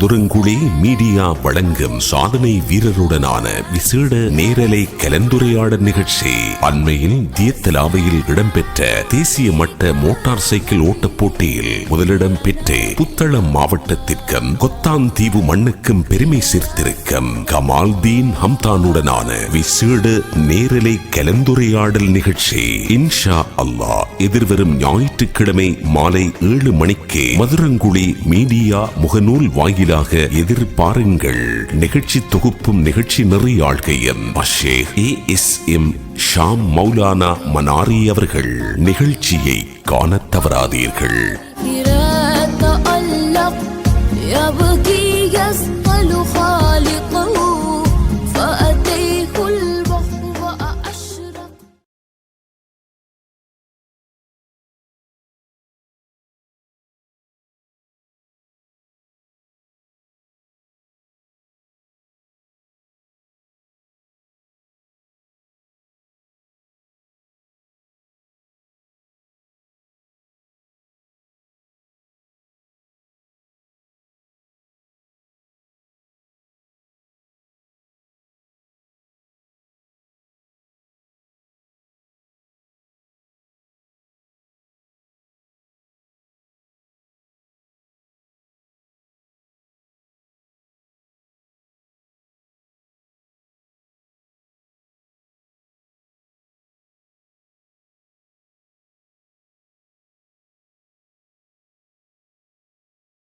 மதுரங்குழி media வழங்கும் சாதனை வீரருடனான விசேட நேரலை கலந்துரையாடல் நிகழ்ச்சி. அண்மையில் தியத்தலாவையில் இடம்பெற்ற தேசிய மட்ட மோட்டார் சைக்கிள் ஓட்டப் போட்டியில் முதலிடம் பெற்று புத்தளம் மாவட்டத்திற்கும் கொத்தாந்தீவு மண்ணுக்கும் பெருமை சேர்த்திருக்கும் கமால்தீன் ஹம்தானுடனான விசேட நேரலை கலந்துரையாடல் நிகழ்ச்சி. இன்ஷா அல்லாஹ் எதிர்வரும் ஞாயிற்றுக்கிழமை மாலை ஏழு மணிக்கு மதுரங்குழி மீடியா முகநூல் வாயிலாக எதிர்பாருங்கள் நிகழ்ச்சி தொகுப்பும் நிகழ்ச்சி நெறியாழ்கையும் அஷேக் A S M Sham Moulana Manari அவர்கள் நிகழ்ச்சியை காணத் தவறாதீர்கள் تألق يبكي يسقى